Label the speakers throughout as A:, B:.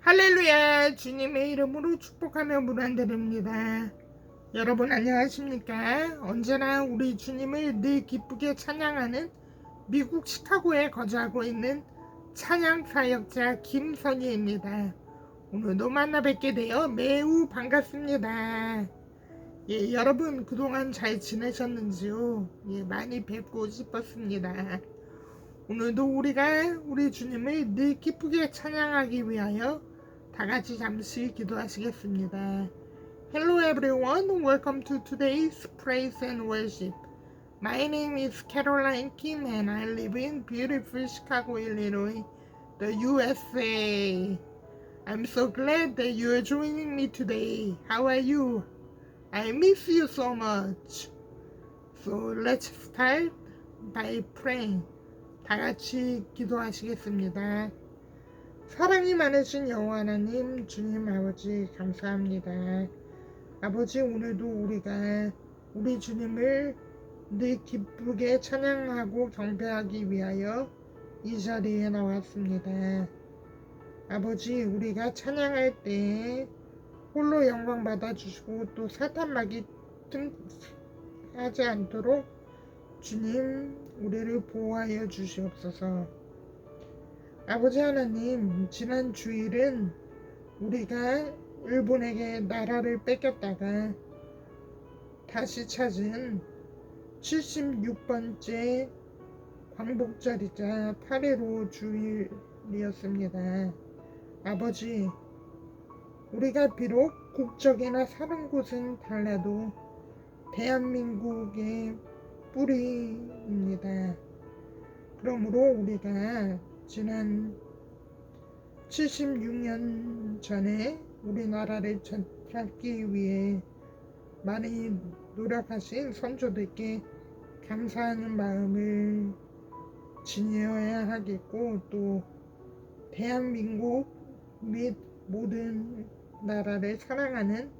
A: 할렐루야 주님의 이름으로 축복하며 문안드립니다. 여러분 안녕하십니까? 언제나 우리 주님을 늘 기쁘게 찬양하는 미국 시카고에 거주하고 있는 찬양 사역자 김선희입니다. 오늘도 만나 뵙게 되어 매우 반갑습니다. 예, 여러분 그동안 잘 지내셨는지요? 예, 많이 뵙고 싶었습니다. 오늘도 우리가 우리 주님을 늘 기쁘게 찬양하기 위하여 다 같이 잠시 기도하시겠습니다. Hello everyone, welcome to today's praise and worship. My name is Caroline Kim and I live in beautiful Chicago, Illinois, the USA. I'm so glad that you are joining me today. How are you? I miss you so much. So let's start by praying. 다 같이 기도하시겠습니다. 사랑이 많으신 여호와 하나님, 주님 아버지 감사합니다. 아버지 오늘도 우리가 우리 주님을 늘 기쁘게 찬양하고 경배하기 위하여 이 자리에 나왔습니다. 아버지 우리가 찬양할 때 홀로 영광 받아주시고 또 사탄 막이 틈하지 않도록 주님 우리를 보호하여 주시옵소서. 아버지 하나님 지난 주일은 우리가 일본에게 나라를 뺏겼다가 다시 찾은 76번째 광복절이자 8.15 주일이었습니다. 아버지, 우리가 비록 국적이나 사는 곳은 달라도 대한민국의 뿌리입니다. 그러므로 우리가 지난 76년 전에 우리나라를 찾기 위해 많이 노력하신 선조들께 감사하는 마음을 지녀야 하겠고 또 대한민국 및 모든 나라를 사랑하는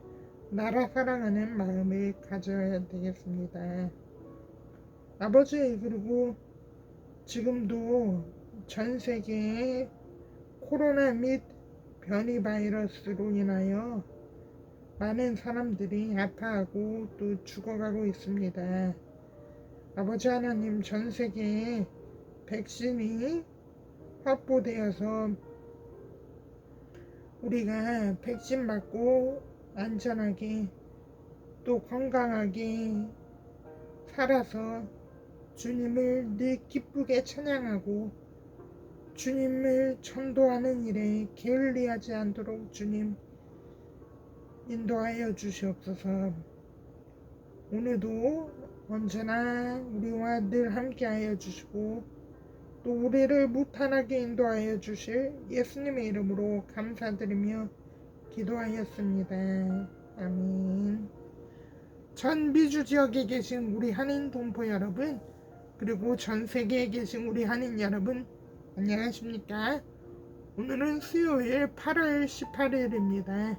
A: 나라 사랑하는 마음을 가져야 되겠습니다. 아버지 그리고 지금도 전 세계에 코로나 및 변이 바이러스로 인하여 많은 사람들이 아파하고 또 죽어가고 있습니다. 아버지 하나님 전 세계에 백신이 확보되어서 우리가 백신 맞고 안전하게 또 건강하게 살아서 주님을 늘 기쁘게 찬양하고 주님을 전도하는 일에 게을리하지 않도록 주님 인도하여 주시옵소서. 오늘도 언제나 우리와 늘 함께하여 주시고 또 우리를 무탄하게 인도하여 주실 예수님의 이름으로 감사드리며 기도하였습니다. 아멘. 전 미주 지역에 계신 우리 한인 동포 여러분, 그리고 전 세계에 계신 우리 한인 여러분, 안녕하십니까? 오늘은 수요일 8월 18일입니다.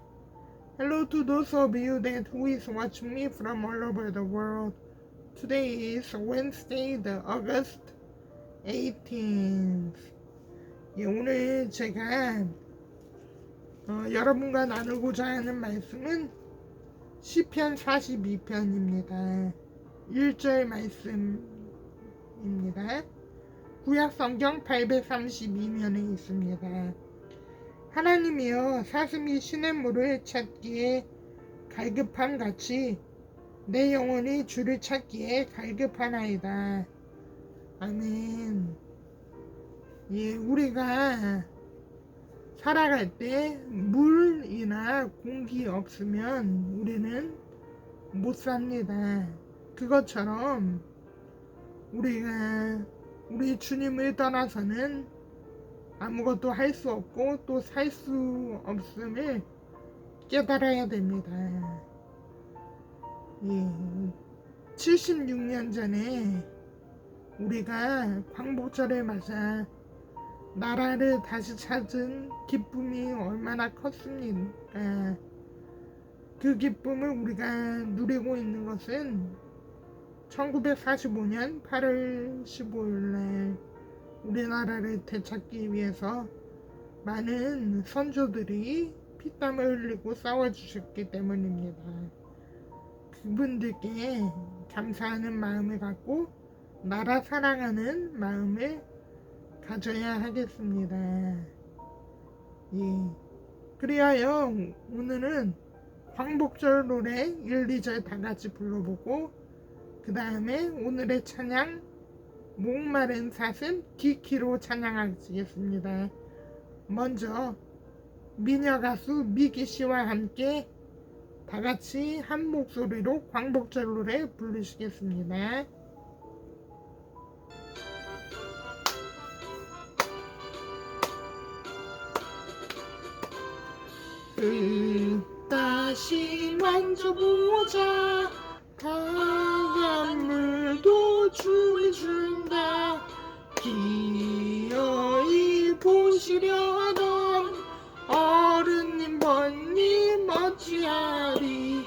A: Hello to those of you that who is watching me from all over the world. Today is Wednesday, the August 18th. 예, 오늘 제가 어, 여러분과 나누고자 하는 말씀은 시편 42편입니다. 1절 말씀입니다. 구약 성경 832면에 있습니다. 하나님이여 사슴이 시냇물을 찾기에 갈급함 같이 내 영혼이 주를 찾기에 갈급하나이다. 아멘. 예, 우리가 살아갈 때 물이나 공기 없으면 우리는 못 삽니다. 그것처럼 우리가 우리 주님을 떠나서는 아무것도 할 수 없고 또 살 수 없음을 깨달아야 됩니다. 예. 76년 전에 우리가 광복절을 맞아 나라를 다시 찾은 기쁨이 얼마나 컸습니까? 그 기쁨을 우리가 누리고 있는 것은 1945년 8월 15일 날 우리나라를 되찾기 위해서 많은 선조들이 피땀을 흘리고 싸워주셨기 때문입니다. 그분들께 감사하는 마음을 갖고 나라 사랑하는 마음을 가져야 하겠습니다. 예. 그리하여 오늘은 광복절 노래 1, 2절 다 같이 불러보고 그 다음에 오늘의 찬양 목마른 사슴 기키로 찬양하시겠습니다. 먼저 미녀 가수 미기 씨와 함께 다 같이 한 목소리로 광복절 노래 부르시겠습니다. 음, 다시 만져보자 하얀 물도 춤을 준다 기어이 보시려던 어른님 번님 어찌하리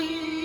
A: 힘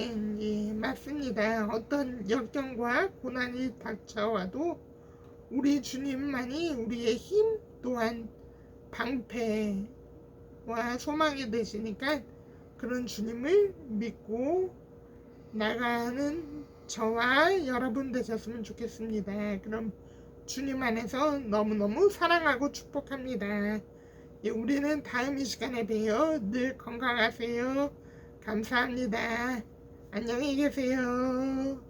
A: 예, 맞습니다. 어떤 역경과 고난이 닥쳐와도 우리 주님만이 우리의 힘 또한 방패와 소망이 되시니까 그런 주님을 믿고 나가는 저와 여러분 되셨으면 좋겠습니다. 그럼 주님 안에서 너무너무 사랑하고 축복합니다. 예, 우리는 다음 이 시간에 봬요. 늘 건강하세요. 감사합니다. 안녕히 계세요.